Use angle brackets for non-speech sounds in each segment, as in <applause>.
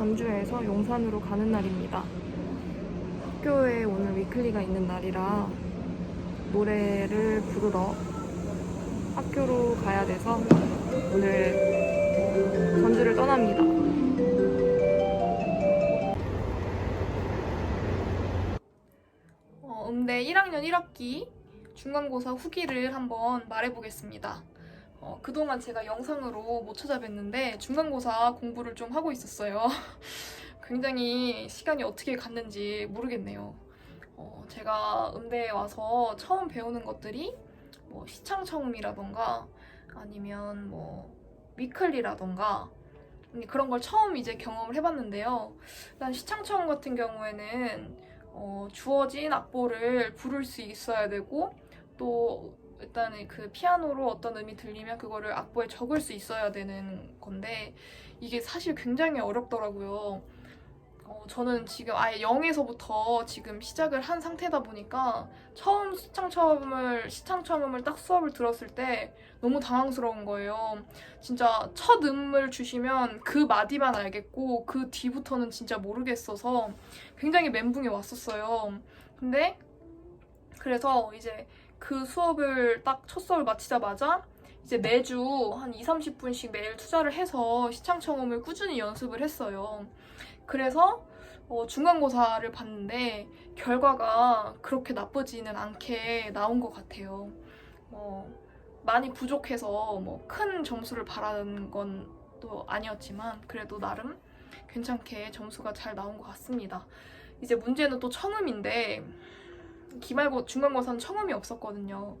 전주에서 용산으로 가는 날입니다. 학교에 오늘 위클리가 있는 날이라 노래를 부르러 학교로 가야 돼서 오늘 전주를 떠납니다. 어, 음대 1학년 1학기 중간고사 후기를 한번 말해보겠습니다. 어, 그동안 제가 영상으로 못 찾아뵀는데 중간고사 공부를 좀 하고 있었어요. <laughs> 굉장히 시간이 어떻게 갔는지 모르겠네요. 어, 제가 음대에 와서 처음 배우는 것들이 뭐 시창처음이라던가 아니면 뭐 위클리라던가 음, 그런 걸 처음 이제 경험을 해봤는데요. 일단 시창처음 같은 경우에는 어, 주어진 악보를 부를 수 있어야 되고 또 일단은 그 피아노로 어떤 음이 들리면 그거를 악보에 적을 수 있어야 되는 건데 이게 사실 굉장히 어렵더라고요. 어, 저는 지금 아예 0에서부터 지금 시작을 한 상태다 보니까 처음 시창 처음을 시창 처음을 딱 수업을 들었을 때 너무 당황스러운 거예요. 진짜 첫 음을 주시면 그 마디만 알겠고 그 뒤부터는 진짜 모르겠어서 굉장히 멘붕이 왔었어요. 근데 그래서 이제 그 수업을 딱 첫 수업을 마치자마자 이제 매주 한 2, 30분씩 매일 투자를 해서 시창청음을 꾸준히 연습을 했어요. 그래서 어, 중간고사를 봤는데 결과가 그렇게 나쁘지는 않게 나온 것 같아요. 뭐 많이 부족해서 뭐 큰 점수를 바라는 건 또 아니었지만 그래도 나름 괜찮게 점수가 잘 나온 것 같습니다. 이제 문제는 또 청음인데 기말고 중간고사는 청음이 없었거든요.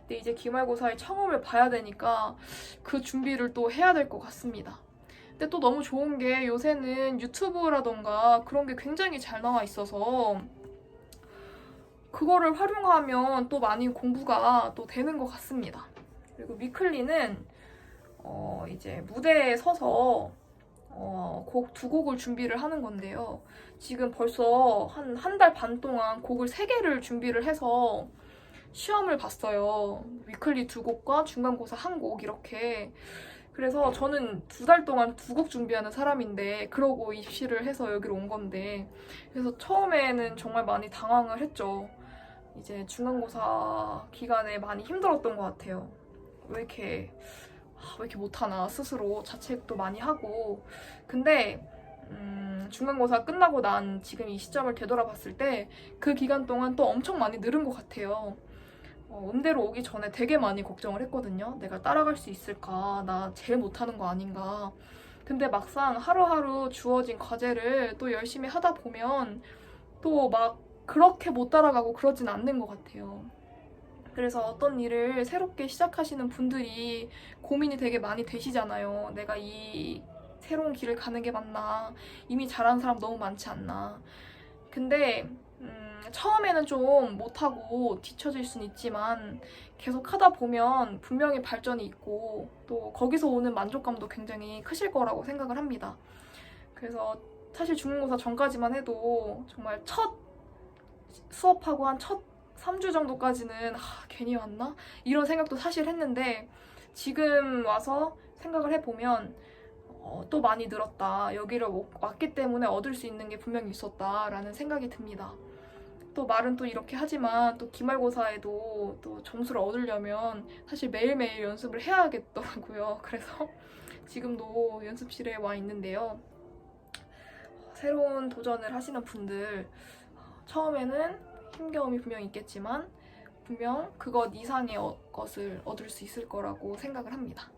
근데 이제 기말고사에 청음을 봐야 되니까 그 준비를 또 해야 될 것 같습니다. 근데 또 너무 좋은 게 요새는 유튜브라던가 그런 게 굉장히 잘 나와 있어서 그거를 활용하면 또 많이 공부가 또 되는 것 같습니다. 그리고 위클리는 어 이제 무대에 서서 어, 곡 두 곡을 준비를 하는 건데요. 지금 벌써 한 한 달 반 동안 곡을 세 개를 준비를 해서 시험을 봤어요. 위클리 두 곡과 중간고사 한 곡 이렇게. 그래서 저는 두 달 동안 두 곡 준비하는 사람인데 그러고 입시를 해서 여기로 온 건데 그래서 처음에는 정말 많이 당황을 했죠. 이제 중간고사 기간에 많이 힘들었던 것 같아요. 왜 이렇게 아, 왜 이렇게 못하나 스스로 자책도 많이 하고 근데 음, 중간고사 끝나고 난 지금 이 시점을 되돌아봤을 때 그 기간 동안 또 엄청 많이 늘은 것 같아요. 어, 음대로 오기 전에 되게 많이 걱정을 했거든요. 내가 따라갈 수 있을까? 나 제일 못하는 거 아닌가? 근데 막상 하루하루 주어진 과제를 또 열심히 하다 보면 또 막 그렇게 못 따라가고 그러진 않는 것 같아요. 그래서 어떤 일을 새롭게 시작하시는 분들이 고민이 되게 많이 되시잖아요. 내가 이 새로운 길을 가는 게 맞나? 이미 잘하는 사람 너무 많지 않나? 근데 음, 처음에는 좀 못하고 뒤처질 수는 있지만 계속 하다 보면 분명히 발전이 있고 또 거기서 오는 만족감도 굉장히 크실 거라고 생각을 합니다. 그래서 사실 중간고사 전까지만 해도 정말 첫 수업하고 한 첫 3주 정도까지는 아, 괜히 왔나? 이런 생각도 사실 했는데 지금 와서 생각을 해보면 어, 또 많이 늘었다. 여기를 오- 왔기 때문에 얻을 수 있는 게 분명히 있었다라는 생각이 듭니다. 또 말은 또 이렇게 하지만 또 기말고사에도 또 점수를 얻으려면 사실 매일매일 연습을 해야겠더라고요. <laughs> 그래서 지금도 연습실에 와 있는데요. 새로운 도전을 하시는 분들 처음에는 힘겨움이 분명 있겠지만 분명 그것 이상의 어- 것을 얻을 수 있을 거라고 생각을 합니다.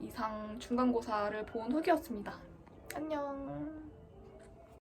이상 중간고사를 본 후기였습니다. 안녕.